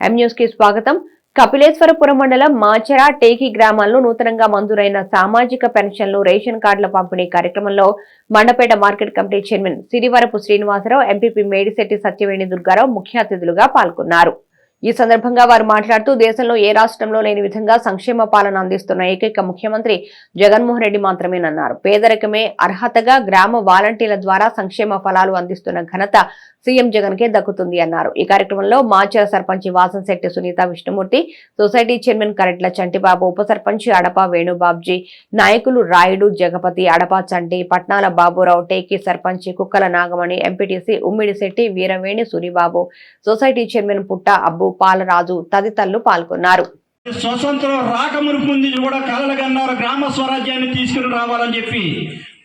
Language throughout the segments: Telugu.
కి స్వాగతం. కపిలేశ్వరపురం మండలం మాచర టేకి గ్రామాల్లో నూతనంగా మంజూరైన సామాజిక పెన్షన్లు రేషన్ కార్డుల పంపిణీ కార్యక్రమంలో Mandapeta market committee chairman Sirivarapu Srinivasarao MPP Medisetti Satyaveni Durgarao ముఖ్య అతిథులుగా పాల్గొన్నారు. ఈ సందర్భంగా వారు మాట్లాడుతూ దేశంలో ఏ రాష్ట్రంలో లేని విధంగా సంక్షేమ పాలన అందిస్తున్న ఏకైక ముఖ్యమంత్రి జగన్మోహన్ రెడ్డి మాత్రమేనన్నారు. పేదరికమే అర్హతగా గ్రామ వాలంటీర్ల ద్వారా సంక్షేమ ఫలాలు అందిస్తున్న ఘనత సీఎం జగన్ కే దక్కుతుంది అన్నారు. ఈ కార్యక్రమంలో మాచర సర్పంచ్ వాసంశెట్టి సునీత విష్ణుమూర్తి సొసైటీ చైర్మన్ కరెట్ల చంటిబాబు ఉప సర్పంచ్ అడప వేణుబాబ్జీ నాయకులు రాయుడు జగపతి అడప చంటి పట్నాల Baburao Teki sarpanch Kukkala Nagamani MPTC Ummidisetti Veeraveni Suribabu society chairman Putta Abbu Palaraju తదితరులు పాల్గొన్నారు. స్వతంత్రం రాకమునుపు మునుపుంది కూడా కలలుగన్నారు గ్రామ స్వరాజ్యాన్ని తీసుకుని రావాలని చెప్పి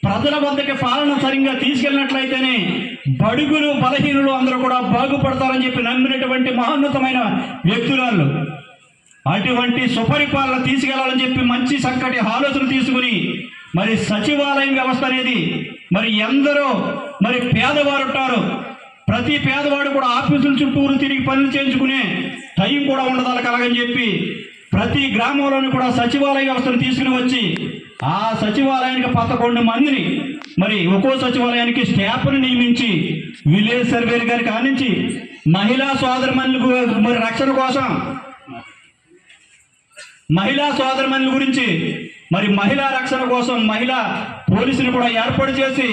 ప్రజల వద్దకి పాలన సరిగ్గా తీసుకెళ్ళినట్లయితేనే బడుగులు బలహీనులు అందరూ కూడా బాగుపడతారని చెప్పి నమ్మినటువంటి మహోన్నతమైన వ్యక్తురాళ్ళు. అటువంటి సుపరిపాలన తీసుకెళ్ళాలని చెప్పి మంచి చక్కటి ఆలోచన తీసుకుని మరి సచివాలయం వ్యవస్థ అనేది మరి ఎందరో మరి పేదవారు ఉంటారు. ప్రతి పేదవాడు కూడా ఆఫీసుల చుట్టూరు తిరిగి పనులు చేయించుకునే టైం కూడా ఉండదు కలగని చెప్పి ప్రతి గ్రామంలోని కూడా సచివాలయ వ్యవస్థను తీసుకుని వచ్చి ఆ సచివాలయానికి పదకొండు మందిని మరి ఒక్కో సచివాలయానికి స్టాఫ్ను నియమించి విలేజ్ సర్వేలు గారికి ఆనించి మహిళా సోదరమణులకు మరి రక్షణ కోసం మహిళా సోదరమణుల గురించి మరి మహిళా రక్షణ కోసం మహిళా పోలీసులు కూడా ఏర్పాటు చేసి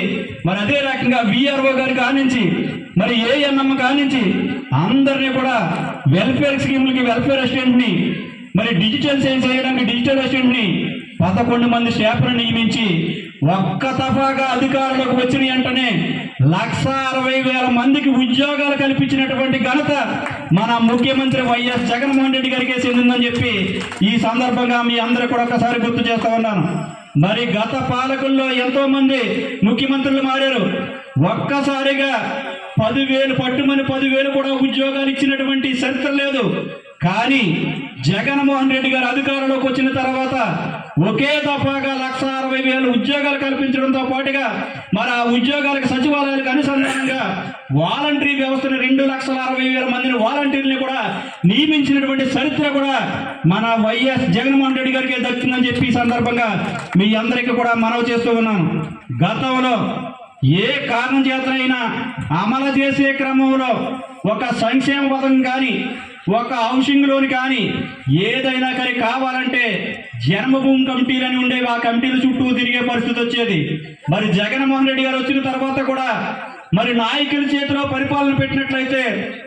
మరి అదే రకంగా విఆర్ఓ గారి కానించి మరి ఏఎన్ఎం కానించి అందరినీ కూడా వెల్ఫేర్ స్కీములకి వెల్ఫేర్ అసిస్టెంట్ మరి డిజిటల్ చేంజ్ చేయడానికి డిజిటల్ అసిస్టెంట్ పదకొండు మంది స్టాఫ్ను నియమించి ఒక్క తఫాగా అధికారులకు వచ్చిన వెంటనే లక్ష అరవై వేల మందికి ఉద్యోగాలు కల్పించినటువంటి ఘనత మన ముఖ్యమంత్రి వైఎస్ జగన్మోహన్ రెడ్డి గారికి చెందిందని చెప్పి ఈ సందర్భంగా మీ అందరూ కూడా ఒకసారి గుర్తు చేస్తా ఉన్నాను. మరి గత పాలకుల్లో ఎంతోమంది ముఖ్యమంత్రులు మారారు. ఒక్కసారిగా పదివేలు పట్టుమని పదివేలు కూడా ఉద్యోగాలు ఇచ్చినటువంటి చరిత్ర లేదు. కానీ జగన్మోహన్ రెడ్డి గారు అధికారంలోకి వచ్చిన తర్వాత ఒకే దఫాగా లక్ష అరవై వేల ఉద్యోగాలు కల్పించడంతో పాటుగా మరి ఆ ఉద్యోగాలకు సచివాలయాలకు అనుసంధానంగా వాలంటరీ వ్యవస్థను రెండు లక్షల అరవై వేల మందిని వాలంటీర్ని కూడా నియమించినటువంటి చరిత్ర కూడా మన వైఎస్ జగన్మోహన్ రెడ్డి గారికి దక్కిందని చెప్పి ఈ సందర్భంగా మీ అందరికీ కూడా మనవి చేస్తూ ఉన్నాను. గతంలో ఏ కారణం చేతనైనా అమలు చేసే క్రమంలో ఒక సంక్షేమ పథకం కానీ ఒక హౌసింగ్ లోన్ కానీ ఏదైనా కానీ కావాలంటే జన్మభూమి కమిటీలు అని ఉండేవి. ఆ కమిటీల చుట్టూ తిరిగే పరిస్థితి వచ్చేది. మరి జగన్మోహన్ రెడ్డి గారు వచ్చిన తర్వాత కూడా మరి నాయకుల చేతిలో పరిపాలన పెట్టినట్లయితే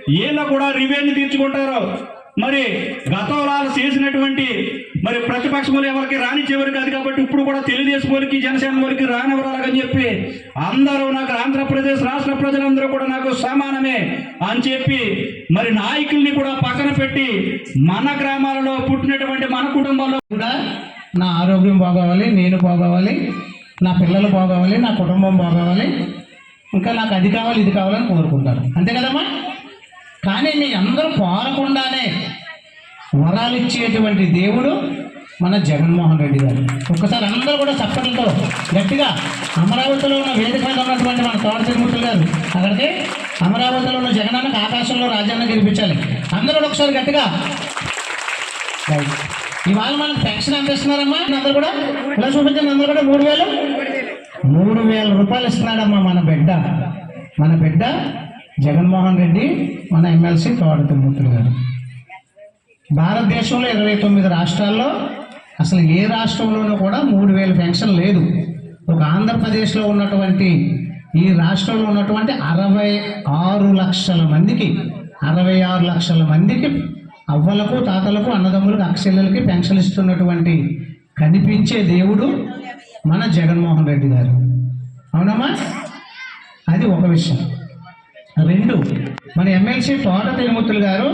వీళ్ళ కూడా రివెన్యూ తీర్చుకుంటారు. మరి గతంలో చేసినటువంటి మరి ప్రతిపక్షములు ఎవరికి రానిచ్చేవారు కాదు కాబట్టి ఇప్పుడు కూడా తెలుగుదేశం వారికి జనసేన వారికి రానివ్వరాలని చెప్పి అందరూ నాకు ఆంధ్రప్రదేశ్ రాష్ట్ర ప్రజలందరూ కూడా నాకు సమానమే అని చెప్పి మరి నాయకుల్ని కూడా పక్కన పెట్టి మన గ్రామాలలో పుట్టినటువంటి మన కుటుంబంలో కూడా నా ఆరోగ్యం బాగోవాలి నేను బాగోవాలి నా పిల్లలు బాగోవాలి నా కుటుంబం బాగోవాలి ఇంకా నాకు అది కావాలి ఇది కావాలని కోరుకుంటాను. అంతే కదమ్మా? కానీ మీ అందరూ పోరకుండానే వరాలు ఇచ్చేటువంటి దేవుడు మన జగన్మోహన్ రెడ్డి గారు. ఒక్కసారి అందరూ కూడా చప్పట్లతో గట్టిగా అమరావతిలో ఉన్న వేదిక మీద ఉన్నటువంటి మన తోట తిరుమూర్తులు గారు అక్కడికి అమరావతిలో ఉన్న జగనన్నకు ఆకాశంలో రాజ్యాన్ని గెలిపించాలి. అందరూ కూడా ఒకసారి గట్టిగా. రైట్. ఇవాళ మనకు పెన్షన్ అందిస్తున్నారమ్మా అందరూ కూడా? ఇలా చూపించండి అందరూ కూడా? మూడు వేలు? మూడు వేల రూపాయలు ఇస్తున్నాడమ్మా మన బిడ్డ. మన బిడ్డ జగన్మోహన్ రెడ్డి మన ఎమ్మెల్సీ తోట తిరుమూర్తులు గారు. భారతదేశంలో ఇరవై తొమ్మిది రాష్ట్రాల్లో అసలు ఏ రాష్ట్రంలోనూ కూడా మూడు వేల పెన్షన్ లేదు. ఒక ఆంధ్రప్రదేశ్లో ఉన్నటువంటి ఈ రాష్ట్రంలో ఉన్నటువంటి అరవై ఆరు లక్షల మందికి అరవై ఆరు లక్షల మందికి అవ్వలకు తాతలకు అన్నదమ్ములకు అక్షల్లలకి పెన్షన్ ఇస్తున్నటువంటి కనిపించే దేవుడు మన జగన్మోహన్ రెడ్డి గారు. అవునమ్మా? అది ఒక విషయం. రెండు మన ఎమ్మెల్సీ తోట తిరుమూర్తులు గారు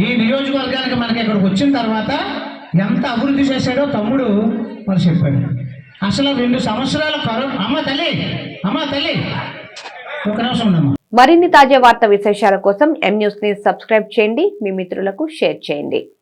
ఈ నియోజకవర్గానికి మనకి ఇక్కడికి వచ్చిన తర్వాత ఎంత అభివృద్ధి చేశాడో తమ్ముడు మరి చెప్పాడు. అసలు రెండు సంవత్సరాల అమ్మ తల్లి అమ్మ తల్లి ఒక నిమిషం ఉండమ్మా మరిన్ని తాజా వార్త విశేషాల కోసం ఎం న్యూస్ని సబ్స్క్రైబ్ చేయండి మీ మిత్రులకు షేర్ చేయండి.